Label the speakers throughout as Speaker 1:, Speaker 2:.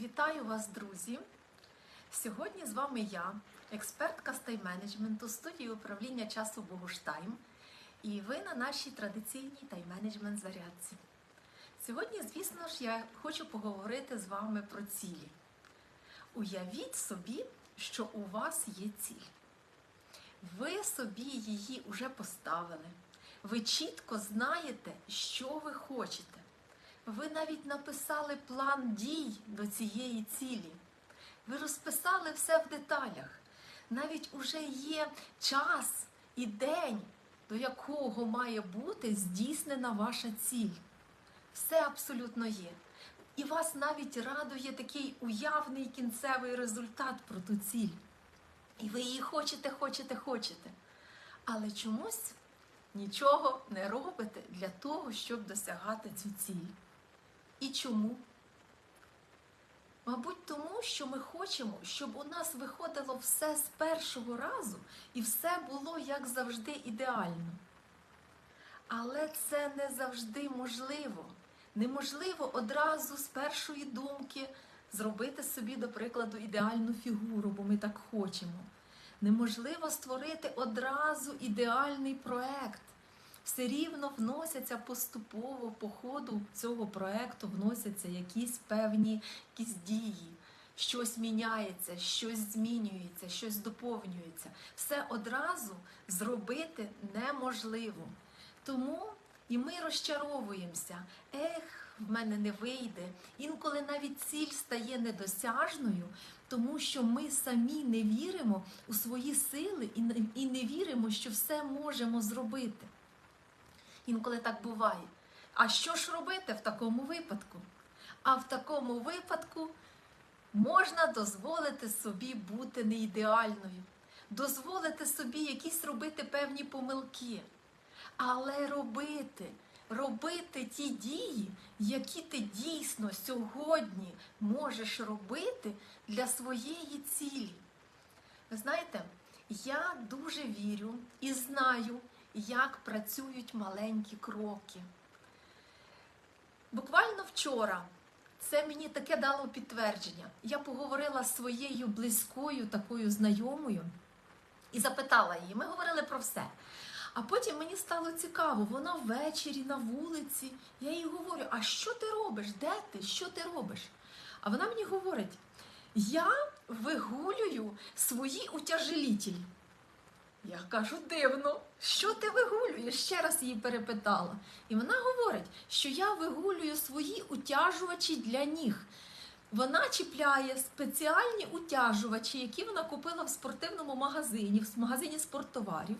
Speaker 1: Вітаю вас, друзі! Сьогодні з вами я, експертка з тайм-менеджменту студії управління часу Богуштайм, і ви на нашій традиційній тайм-менеджмент зарядці. Сьогодні, звісно ж, я хочу поговорити з вами про цілі. Уявіть собі, що у вас є ціль. Ви собі її вже поставили. Ви чітко знаєте, що ви хочете. Ви навіть написали план дій до цієї цілі. Ви розписали все в деталях. Навіть уже є час і день, до якого має бути здійснена ваша ціль. Все абсолютно є. І вас навіть радує такий уявний кінцевий результат про ту ціль. І ви її хочете, хочете, хочете. Але чомусь нічого не робите для того, щоб досягати цю ціль. І чому? Мабуть, тому що ми хочемо, щоб у нас виходило все з першого разу і все було як завжди ідеально. Але це не завжди можливо. Неможливо одразу з першої думки зробити собі, до прикладу, ідеальну фігуру, бо ми так хочемо. Неможливо створити одразу ідеальний проект. Все рівно вносяться поступово по ходу цього проекту, вносяться якісь певні якісь дії. Щось міняється, щось змінюється, щось доповнюється. Все одразу зробити неможливо. Тому і ми розчаровуємося. Ех, в мене не вийде. Інколи навіть ціль стає недосяжною, тому що ми самі не віримо у свої сили і не, віримо, що все можемо зробити. Інколи так буває. А що ж робити в такому випадку? А в такому випадку можна дозволити собі бути не ідеальною, дозволити собі якісь робити певні помилки. Але робити, робити ті дії, які ти дійсно сьогодні можеш робити для своєї цілі. Ви знаєте, я дуже вірю і знаю, як працюють маленькі кроки. Буквально вчора це мені таке дало підтвердження. Я поговорила з своєю близькою такою знайомою і запитала її. Ми говорили про все. А потім мені стало цікаво, вона ввечері на вулиці. Я їй говорю: а що ти робиш? Де ти? Що ти робиш? А вона мені говорить: я вигулюю свої утяжелітелі. Я кажу, дивно, що ти вигулюєш? Ще раз її перепитала. І вона говорить, що я вигулюю свої утяжувачі для ніг. Вона чіпляє спеціальні утяжувачі, які вона купила в спортивному магазині, в магазині спорттоварів.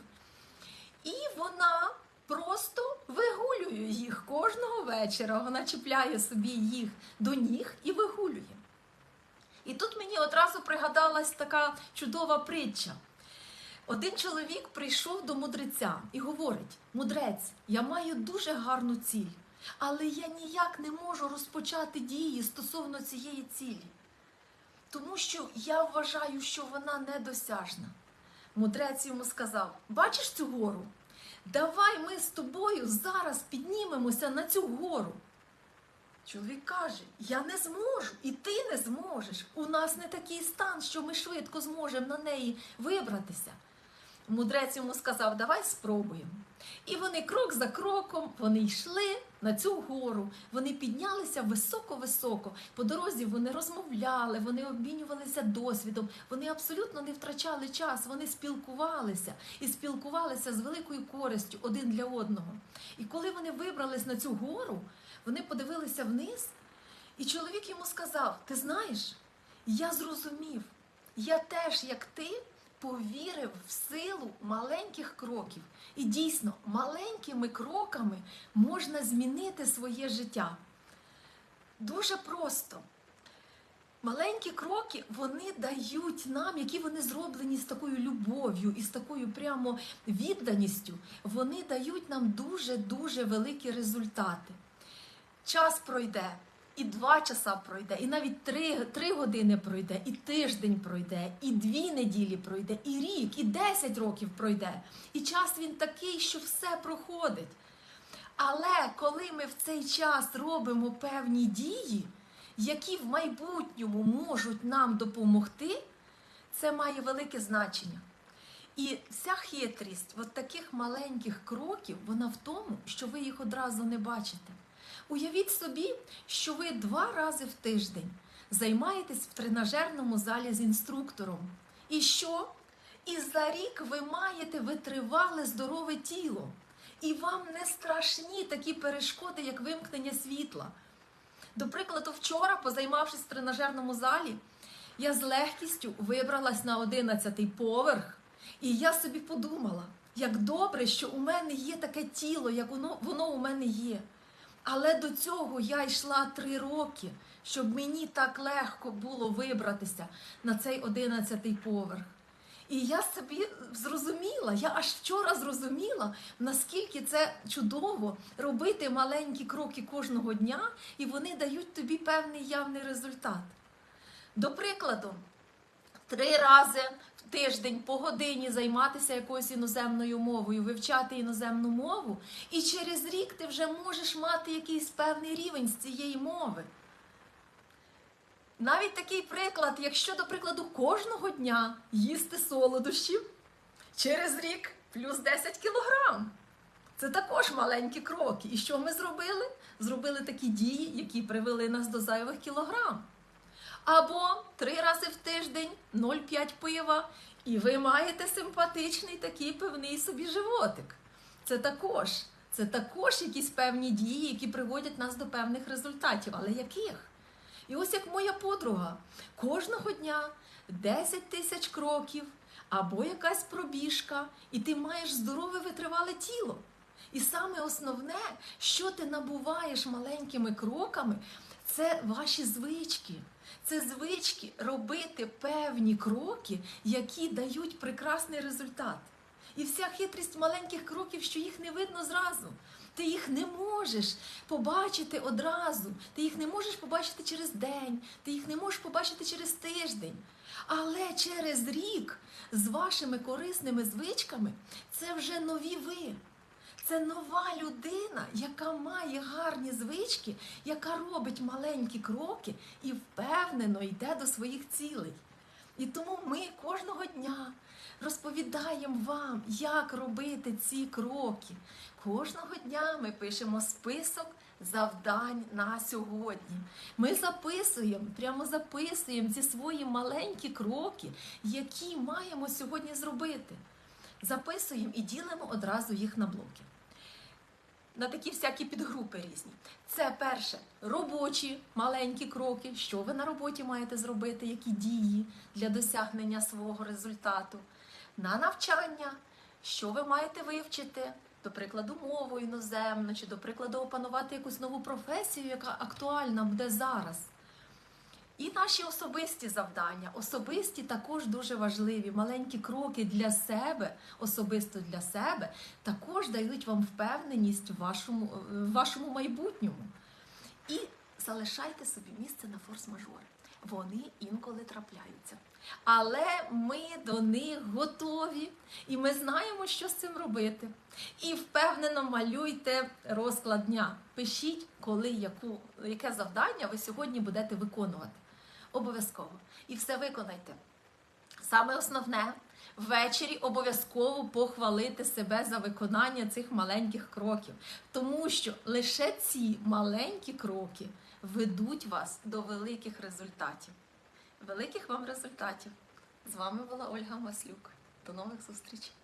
Speaker 1: І вона просто вигулює їх кожного вечора. Вона чіпляє собі їх до ніг і вигулює. І тут мені одразу пригадалась така чудова притча. Один чоловік прийшов до мудреця і говорить: Мудрець, я маю дуже гарну ціль, але я ніяк не можу розпочати дії стосовно цієї цілі, тому що я вважаю, що вона недосяжна. Мудрець йому сказав: Бачиш цю гору? Давай ми з тобою зараз піднімемося на цю гору. Чоловік каже: Я не зможу, і ти не зможеш. У нас не такий стан, що ми швидко зможемо на неї вибратися. Мудрець йому сказав, давай спробуємо. І вони крок за кроком вони йшли на цю гору. Вони піднялися високо-високо. По дорозі вони розмовляли, вони обмінювалися досвідом. Вони абсолютно не втрачали час. Вони спілкувалися і спілкувалися з великою користю один для одного. І коли вони вибрались на цю гору, вони подивилися вниз, і чоловік йому сказав: Ти знаєш, я зрозумів, я теж, як ти повірив в силу маленьких кроків. І дійсно, маленькими кроками можна змінити своє життя. Дуже просто. Маленькі кроки вони дають нам, які вони зроблені з такою любов'ю і з такою прямо відданістю, вони дають нам дуже-дуже великі результати. Час пройде, і два часа пройде, і навіть три, три години пройде, і тиждень пройде, і дві неділі пройде, і рік, і десять років пройде. І час він такий, що все проходить. Але коли ми в цей час робимо певні дії, які в майбутньому можуть нам допомогти, це має велике значення. І вся хитрість от таких маленьких кроків, вона в тому, що ви їх одразу не бачите. Уявіть собі, що ви два рази в тиждень займаєтесь в тренажерному залі з інструктором. І що? І за рік ви маєте витривале здорове тіло. І вам не страшні такі перешкоди, як вимкнення світла. До прикладу, вчора, позаймавшись в тренажерному залі, я з легкістю вибралась на 11-й поверх, і я собі подумала, як добре, що у мене є таке тіло, як воно, воно у мене є. Але до цього я йшла три роки, щоб мені так легко було вибратися на цей 11-й поверх. І я собі зрозуміла, я аж вчора зрозуміла, наскільки це чудово робити маленькі кроки кожного дня, і вони дають тобі певний явний результат. До прикладу, три рази в тиждень по годині займатися якоюсь іноземною мовою, вивчати іноземну мову, і через рік ти вже можеш мати якийсь певний рівень з цієї мови. Навіть такий приклад, якщо, до прикладу, кожного дня їсти солодощів, через рік плюс 10 кілограм. Це також маленькі кроки. І що ми зробили? Зробили такі дії, які привели нас до зайвих кілограм. Або три рази в тиждень 0,5 пива, і ви маєте симпатичний такий певний собі животик. Це також, це також якісь певні дії, які приводять нас до певних результатів. Але яких? І ось як моя подруга, кожного дня 10 тисяч кроків або якась пробіжка, і ти маєш здорове витривале тіло. І саме основне, що ти набуваєш маленькими кроками, це ваші звички. Це звички робити певні кроки, які дають прекрасний результат. І вся хитрість маленьких кроків, що їх не видно зразу. Ти їх не можеш побачити одразу. Ти їх не можеш побачити через день, ти їх не можеш побачити через тиждень. Але через рік з вашими корисними звичками це вже нові ви. Це нова людина, яка має гарні звички, яка робить маленькі кроки і впевнено йде до своїх цілей. І тому ми кожного дня розповідаємо вам, як робити ці кроки. Кожного дня ми пишемо список завдань на сьогодні. Ми записуємо, прямо записуємо ці свої маленькі кроки, які маємо сьогодні зробити. Записуємо і ділимо одразу їх на блоки. На такі всякі підгрупи різні. Це перше робочі маленькі кроки, що ви на роботі маєте зробити, які дії для досягнення свого результату. На навчання, що ви маєте вивчити, до прикладу, мову іноземну, чи, до прикладу, опанувати якусь нову професію, яка актуальна буде зараз. І наші особисті завдання, особисті також дуже важливі. Маленькі кроки для себе, особисто для себе, також дають вам впевненість в вашому, в вашому майбутньому. І залишайте собі місце на форс-мажори. Вони інколи трапляються. Але ми до них готові, і ми знаємо, що з цим робити. І впевнено малюйте розклад дня. Пишіть, коли яку, яке завдання ви сьогодні будете виконувати. Обов'язково. І все виконайте. Саме основне ввечері обов'язково похвалити себе за виконання цих маленьких кроків, тому що лише ці маленькі кроки ведуть вас до великих результатів. Великих вам результатів! З вами була Ольга Маслюк. До нових зустрічей!